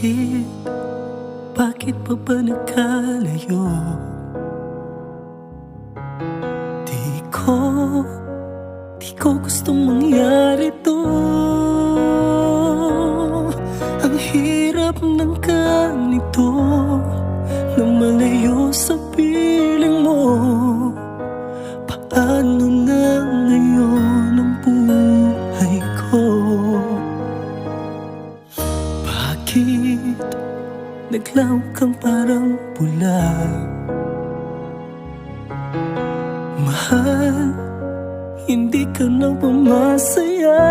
Bakit? Bakit pa ba nagkalayo? Di ko, di ko gustong mangyari to Ang hirap ng ganito Bakit naglaw kang parang pula? Mahal, hindi ka na ba masaya?